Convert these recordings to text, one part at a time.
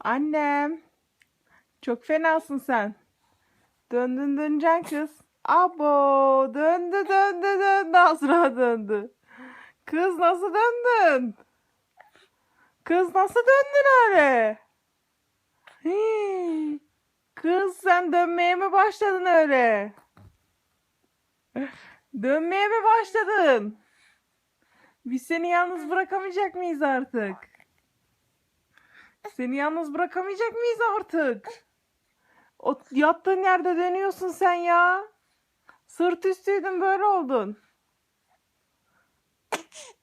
Annem. Çok fenasın sen. Döndün döneceksin kız. Abo döndü döndü döndü Azra döndü. Kız nasıl döndün? Kız nasıl döndün öyle? Kız sen dönmeye mi başladın öyle? Dönmeye mi başladın? Biz seni yalnız bırakamayacak mıyız artık? Seni yalnız bırakamayacak mıyız artık? O yattığın yerde dönüyorsun sen ya. Sırt üstüydün böyle oldun.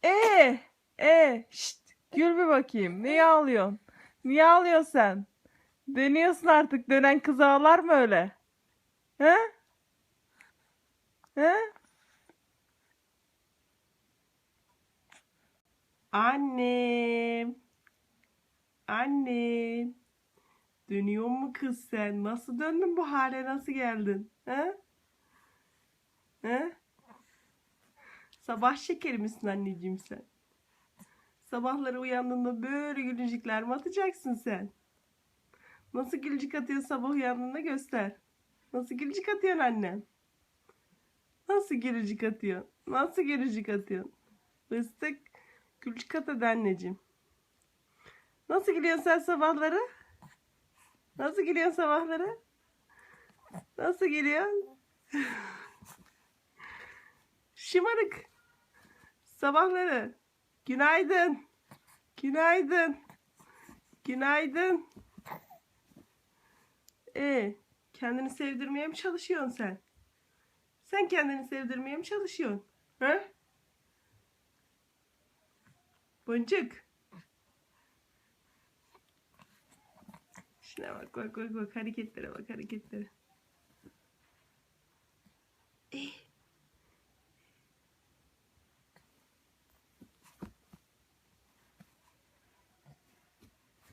E, e, şşt, gül bir bakayım. Niye ağlıyorsun? Niye ağlıyorsun sen? Dönüyorsun artık. Dönen kız ağlar mı öyle? He? He? Annem. Annem. Dönüyor mu kız sen? Nasıl döndün bu hale? Nasıl geldin? He? He? Sabah şekeri misin anneciğim sen? Sabahları uyandığında böyle gülücükler mi atacaksın sen? Nasıl gülücük atıyorsun sabah uyandığında göster. Nasıl gülücük atıyorsun annem? Nasıl gülücük atıyorsun? Nasıl gülücük atıyorsun? Fıstık gülücük at hadi anneciğim. Nasıl gülüyorsun sen sabahları? Nasıl gülüyorsun sabahları? Nasıl gülüyorsun? Şımarık. Sabahları. Günaydın. Günaydın. Günaydın. E, kendini sevdirmeye mi çalışıyorsun sen? Sen kendini sevdirmeye mi çalışıyorsun? He? Boncuk. なわ、怖い怖い怖い、借り切ってるわ、借り切ってる。